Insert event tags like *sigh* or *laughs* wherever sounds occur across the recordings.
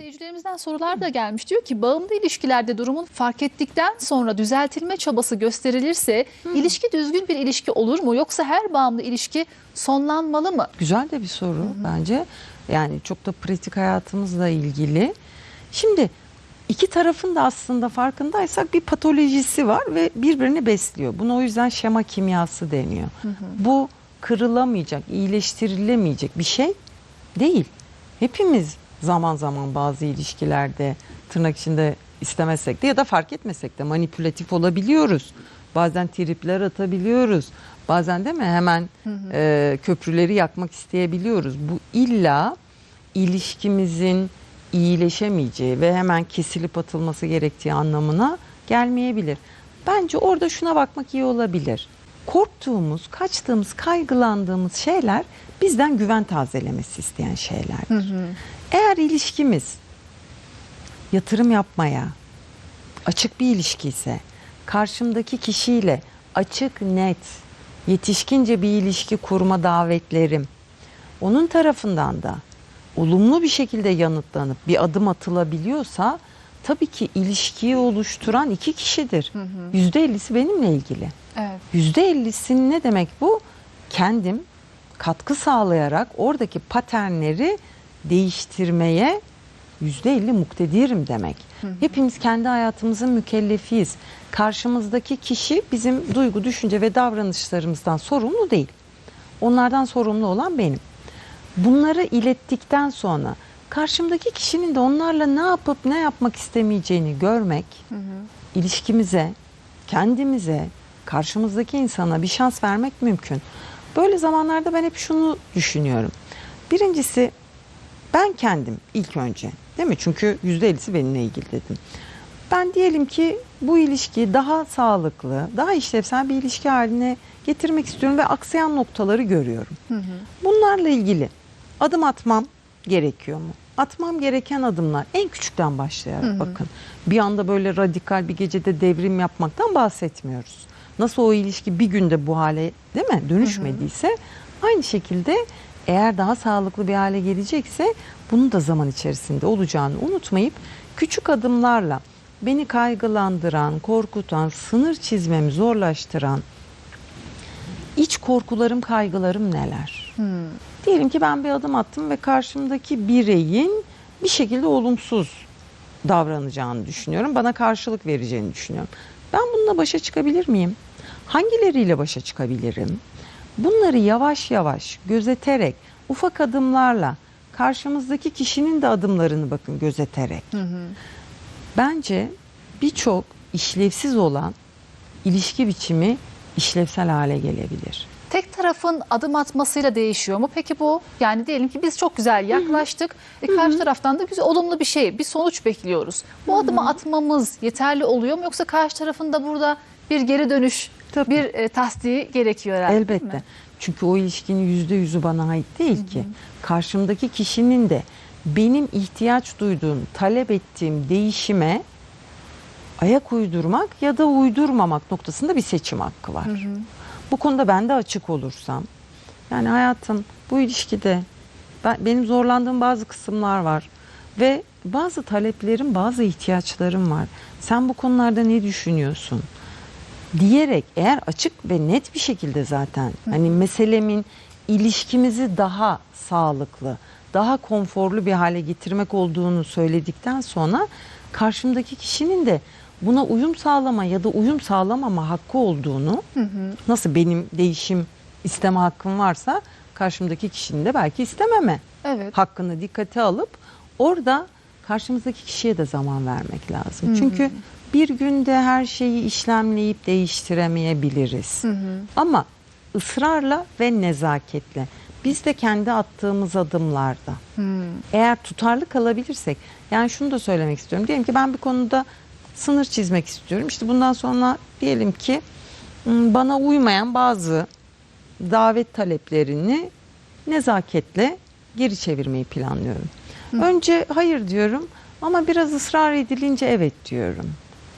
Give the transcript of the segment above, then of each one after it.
Seyircilerimizden sorular da gelmiş. Diyor ki bağımlı ilişkilerde durumun fark ettikten sonra düzeltilme çabası gösterilirse ilişki düzgün bir ilişki olur mu? Yoksa her bağımlı ilişki sonlanmalı mı? Güzel de bir soru bence. Yani çok da pratik hayatımızla ilgili. Şimdi iki tarafın da aslında farkındaysak bir patolojisi var ve birbirini besliyor. Buna o yüzden şema kimyası deniyor. Bu kırılamayacak, iyileştirilemeyecek bir şey değil. Hepimiz zaman zaman bazı ilişkilerde tırnak içinde istemesek de ya da fark etmesek de manipülatif olabiliyoruz. Bazen tripler atabiliyoruz. Bazen değil mi hemen e, köprüleri yakmak isteyebiliyoruz. Bu illa ilişkimizin iyileşemeyeceği ve hemen kesilip atılması gerektiği anlamına gelmeyebilir. Bence orada şuna bakmak iyi olabilir. Korktuğumuz, kaçtığımız, kaygılandığımız şeyler bizden güven tazelemesi isteyen şeylerdir. Eğer ilişkimiz yatırım yapmaya açık bir ilişki ise karşımdaki kişiyle açık, net, yetişkince bir ilişki kurma davetlerim onun tarafından da olumlu bir şekilde yanıtlanıp bir adım atılabiliyorsa tabii ki ilişkiyi oluşturan iki kişidir. Yüzde ellisi benimle ilgili. Evet. Yüzde ellisinin ne demek bu? Kendim katkı sağlayarak oradaki paternleri değiştirmeye yüzde elli muktedirim demek. Hepimiz kendi hayatımızın mükellefiyiz. Karşımızdaki kişi bizim duygu, düşünce ve davranışlarımızdan sorumlu değil. Onlardan sorumlu olan benim. Bunları ilettikten sonra karşımdaki kişinin de onlarla ne yapıp ne yapmak istemeyeceğini görmek ilişkimize, kendimize, karşımızdaki insana bir şans vermek mümkün. Böyle zamanlarda ben hep şunu düşünüyorum. Birincisi ben kendim ilk önce değil mi? Çünkü %50'si benimle ilgili dedim. Ben diyelim ki bu ilişkiyi daha sağlıklı, daha işlevsel bir ilişki haline getirmek istiyorum ve aksayan noktaları görüyorum. Bunlarla ilgili adım atmam gerekiyor mu? Atmam gereken adımlar en küçükten başlayarak bakın. Bir anda böyle radikal bir gecede devrim yapmaktan bahsetmiyoruz. Nasıl o ilişki bir günde bu hale değil mi dönüşmediyse aynı şekilde eğer daha sağlıklı bir hale gelecekse bunun da zaman içerisinde olacağını unutmayıp küçük adımlarla beni kaygılandıran, korkutan, sınır çizmemi zorlaştıran iç korkularım, kaygılarım neler? Diyelim ki ben bir adım attım ve karşımdaki bireyin bir şekilde olumsuz davranacağını düşünüyorum. Bana karşılık vereceğini düşünüyorum. Ben bununla başa çıkabilir miyim? Hangileriyle başa çıkabilirim? Bunları yavaş yavaş gözeterek, ufak adımlarla karşımızdaki kişinin de adımlarını bakın gözeterek. Bence birçok işlevsiz olan ilişki biçimi işlevsel hale gelebilir. Tek tarafın adım atmasıyla değişiyor mu? Peki bu yani diyelim ki biz çok güzel yaklaştık. E, karşı taraftan da güzel olumlu bir şey, bir sonuç bekliyoruz. Bu adımı atmamız yeterli oluyor mu yoksa karşı tarafın da burada bir geri dönüş, Tabii. bir e, tasdiği gerekiyor herhalde. değil Elbette. mi? Çünkü o ilişkinin yüzde yüzü bana ait değil ki. Karşımdaki kişinin de benim ihtiyaç duyduğum, talep ettiğim değişime ayak uydurmak ya da uydurmamak noktasında bir seçim hakkı var. Bu konuda ben de açık olursam, yani hayatım bu ilişkide ben, benim zorlandığım bazı kısımlar var ve bazı taleplerim, bazı ihtiyaçlarım var. Sen bu konularda ne düşünüyorsun? Diyerek eğer açık ve net bir şekilde zaten hani meselemin ilişkimizi daha sağlıklı, daha konforlu bir hale getirmek olduğunu söyledikten sonra karşımdaki kişinin de buna uyum sağlama ya da uyum sağlamama hakkı olduğunu nasıl benim değişim isteme hakkım varsa karşımdaki kişinin de belki istememe Evet. hakkını dikkate alıp orada karşımızdaki kişiye de zaman vermek lazım. Çünkü bir günde her şeyi işlemleyip değiştiremeyebiliriz. Ama ısrarla ve nezaketle biz de kendi attığımız adımlarda eğer tutarlı kalabilirsek yani şunu da söylemek istiyorum. Diyelim ki ben bir konuda sınır çizmek istiyorum. İşte bundan sonra diyelim ki ım, bana uymayan bazı davet taleplerini nezaketle geri çevirmeyi planlıyorum. Önce hayır diyorum ama biraz ısrar edilince evet diyorum.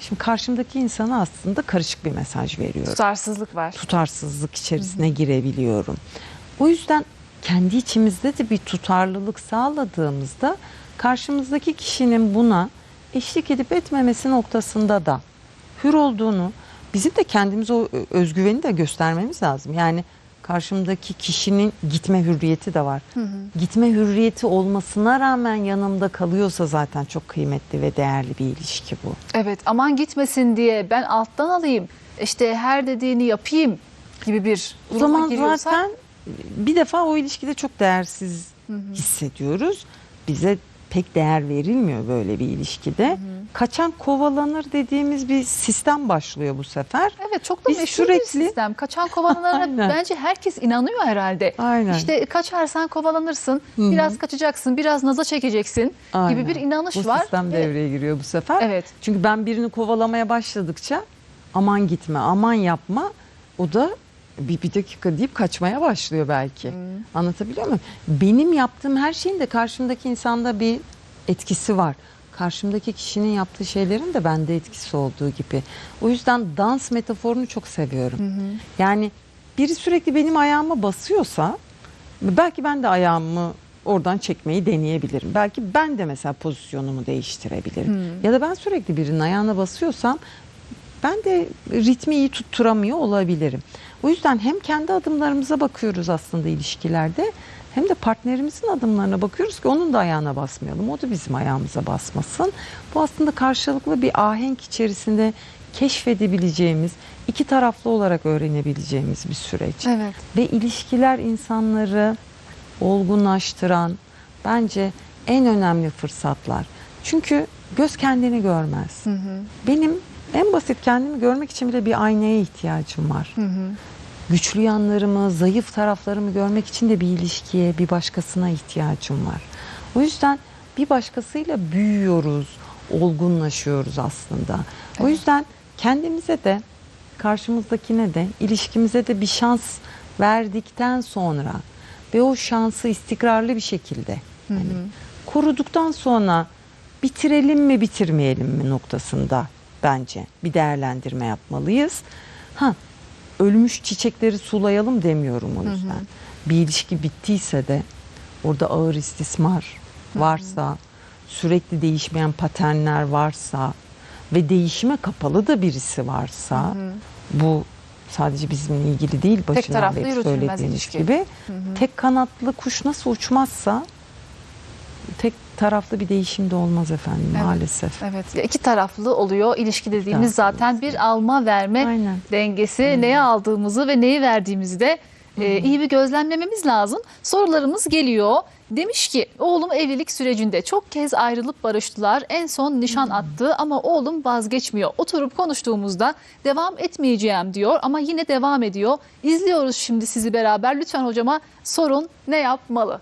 Şimdi karşımdaki insana aslında karışık bir mesaj veriyorum. Tutarsızlık var. Tutarsızlık içerisine girebiliyorum. O yüzden kendi içimizde de bir tutarlılık sağladığımızda karşımızdaki kişinin buna eşlik edip etmemesi noktasında da hür olduğunu, bizim de kendimize o ö- özgüveni de göstermemiz lazım. Yani karşımdaki kişinin gitme hürriyeti de var. Gitme hürriyeti olmasına rağmen yanımda kalıyorsa zaten çok kıymetli ve değerli bir ilişki bu. Evet aman gitmesin diye ben alttan alayım işte her dediğini yapayım gibi bir O zaman giriyorsak zaten bir defa o ilişkide çok değersiz hissediyoruz. Bize pek değer verilmiyor böyle bir ilişkide. Kaçan kovalanır dediğimiz bir sistem başlıyor bu sefer. Evet çok da Biz meşhur sürekli- bir sistem. Kaçan kovalanana *laughs* Aynen. bence herkes inanıyor herhalde. Aynen. İşte kaçarsan kovalanırsın, hı. biraz kaçacaksın, biraz naza çekeceksin Aynen. gibi bir inanış bu var. sistem Ve- devreye giriyor bu sefer. Evet. Çünkü ben birini kovalamaya başladıkça aman gitme, aman yapma o da bir, bir dakika deyip kaçmaya başlıyor belki. Anlatabiliyor muyum? Benim yaptığım her şeyin de karşımdaki insanda bir etkisi var. Karşımdaki kişinin yaptığı şeylerin de bende etkisi olduğu gibi. O yüzden dans metaforunu çok seviyorum. Yani biri sürekli benim ayağıma basıyorsa belki ben de ayağımı oradan çekmeyi deneyebilirim. Belki ben de mesela pozisyonumu değiştirebilirim. Ya da ben sürekli birinin ayağına basıyorsam ben de ritmi iyi tutturamıyor olabilirim. O yüzden hem kendi adımlarımıza bakıyoruz aslında ilişkilerde hem de partnerimizin adımlarına bakıyoruz ki onun da ayağına basmayalım. O da bizim ayağımıza basmasın. Bu aslında karşılıklı bir ahenk içerisinde keşfedebileceğimiz, iki taraflı olarak öğrenebileceğimiz bir süreç. Evet. Ve ilişkiler insanları olgunlaştıran bence en önemli fırsatlar. Çünkü göz kendini görmez. Benim en basit kendimi görmek için bile bir aynaya ihtiyacım var. Güçlü yanlarımı, zayıf taraflarımı görmek için de bir ilişkiye, bir başkasına ihtiyacım var. O yüzden bir başkasıyla büyüyoruz, olgunlaşıyoruz aslında. O yüzden kendimize de, karşımızdakine de, ilişkimize de bir şans verdikten sonra ve o şansı istikrarlı bir şekilde hani koruduktan sonra bitirelim mi bitirmeyelim mi noktasında bence bir değerlendirme yapmalıyız. Ha ölmüş çiçekleri sulayalım demiyorum o yüzden. Bir ilişki bittiyse de orada ağır istismar varsa, sürekli değişmeyen paternler varsa ve değişime kapalı da birisi varsa bu sadece bizimle ilgili değil başından beri söylediğimiz ilişki. gibi tek kanatlı kuş nasıl uçmazsa tek taraflı bir değişim de olmaz efendim Evet. maalesef. Evet. İki taraflı oluyor. İlişki dediğimiz taraflı zaten bir alma verme Aynen. dengesi. Neye aldığımızı ve neyi verdiğimizi de e, iyi bir gözlemlememiz lazım. Sorularımız geliyor. Demiş ki oğlum evlilik sürecinde çok kez ayrılıp barıştılar. En son nişan attı ama oğlum vazgeçmiyor. Oturup konuştuğumuzda devam etmeyeceğim diyor ama yine devam ediyor. İzliyoruz şimdi sizi beraber. Lütfen hocama sorun ne yapmalı?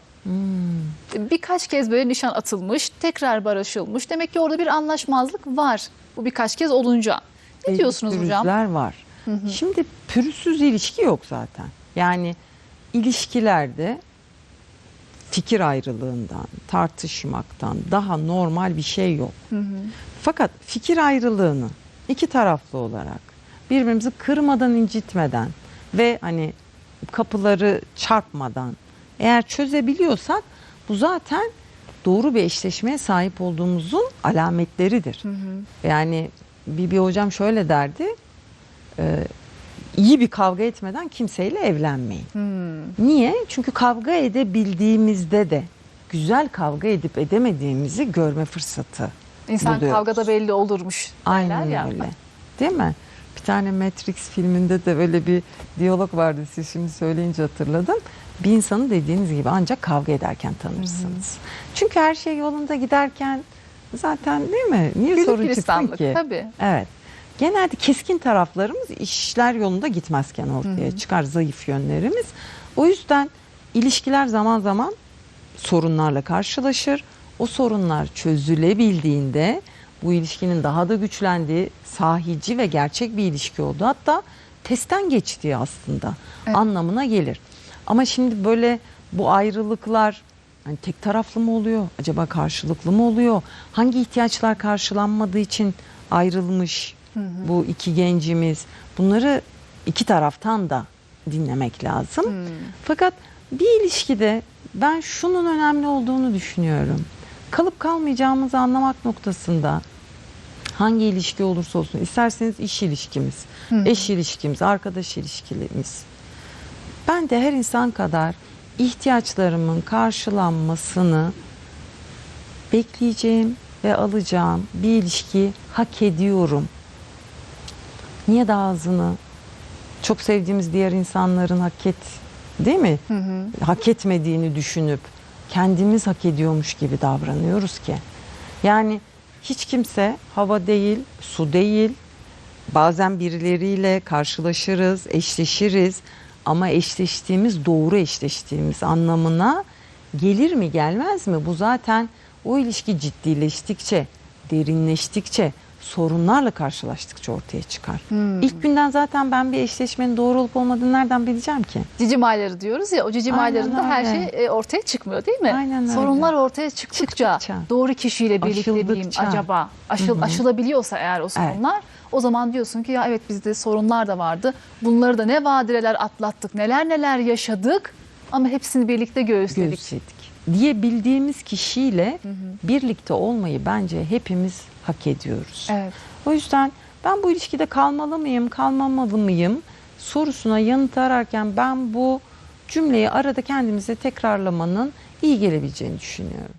Birkaç kez böyle nişan atılmış, tekrar barışılmış. Demek ki orada bir anlaşmazlık var. Bu birkaç kez olunca. Ne Belli diyorsunuz hocam? var. Şimdi pürüzsüz ilişki yok zaten. Yani ilişkilerde fikir ayrılığından, tartışmaktan daha normal bir şey yok. Fakat fikir ayrılığını iki taraflı olarak birbirimizi kırmadan incitmeden ve hani kapıları çarpmadan eğer çözebiliyorsak bu zaten doğru bir eşleşmeye sahip olduğumuzun alametleridir. Yani bir, bir hocam şöyle derdi. e, iyi bir kavga etmeden kimseyle evlenmeyin. Niye? Çünkü kavga edebildiğimizde de güzel kavga edip edemediğimizi görme fırsatı İnsan buluyoruz. kavgada belli olurmuş. Aynen ya. öyle. Değil mi? Bir tane Matrix filminde de böyle bir diyalog vardı. Siz şimdi söyleyince hatırladım. Bir insanı dediğiniz gibi ancak kavga ederken tanırsınız. Çünkü her şey yolunda giderken zaten değil mi? Niye sorun çıksın ki? tabii. Evet. Genelde keskin taraflarımız işler yolunda gitmezken ortaya çıkar zayıf yönlerimiz. O yüzden ilişkiler zaman zaman sorunlarla karşılaşır. O sorunlar çözülebildiğinde bu ilişkinin daha da güçlendiği, sahici ve gerçek bir ilişki olduğu hatta testten geçtiği aslında Evet. anlamına gelir. Ama şimdi böyle bu ayrılıklar hani tek taraflı mı oluyor? Acaba karşılıklı mı oluyor? Hangi ihtiyaçlar karşılanmadığı için ayrılmış bu iki gencimiz? Bunları iki taraftan da dinlemek lazım. Fakat bir ilişkide ben şunun önemli olduğunu düşünüyorum. kalıp kalmayacağımızı anlamak noktasında hangi ilişki olursa olsun isterseniz iş ilişkimiz, eş ilişkimiz, arkadaş ilişkilerimiz. Ben de her insan kadar ihtiyaçlarımın karşılanmasını bekleyeceğim ve alacağım bir ilişki hak ediyorum. Niye daha azını çok sevdiğimiz diğer insanların hak et değil mi? Hak etmediğini düşünüp kendimiz hak ediyormuş gibi davranıyoruz ki. Yani hiç kimse hava değil, su değil. Bazen birileriyle karşılaşırız, eşleşiriz ama eşleştiğimiz doğru eşleştiğimiz anlamına gelir mi gelmez mi? Bu zaten o ilişki ciddileştikçe, derinleştikçe, sorunlarla karşılaştıkça ortaya çıkar. İlk günden zaten ben bir eşleşmenin doğru olup olmadığını nereden bileceğim ki? Cicim ayları diyoruz ya o cicim Aynen aylarında her şey e, ortaya çıkmıyor değil mi? Aynen öyle. Sorunlar ortaya çıktıkça, Çıktıkça. doğru kişiyle birlikte acaba? Aşıl, aşılabiliyorsa eğer o sorunlar o zaman diyorsun ki ya evet bizde sorunlar da vardı. Bunları da ne badireler atlattık, neler neler yaşadık ama hepsini birlikte göğüsledik. göğüsledik diyebildiğimiz kişiyle birlikte olmayı bence hepimiz hak ediyoruz. Evet. O yüzden ben bu ilişkide kalmalı mıyım, kalmamalı mıyım sorusuna yanıt ararken ben bu cümleyi arada kendimize tekrarlamanın iyi gelebileceğini düşünüyorum.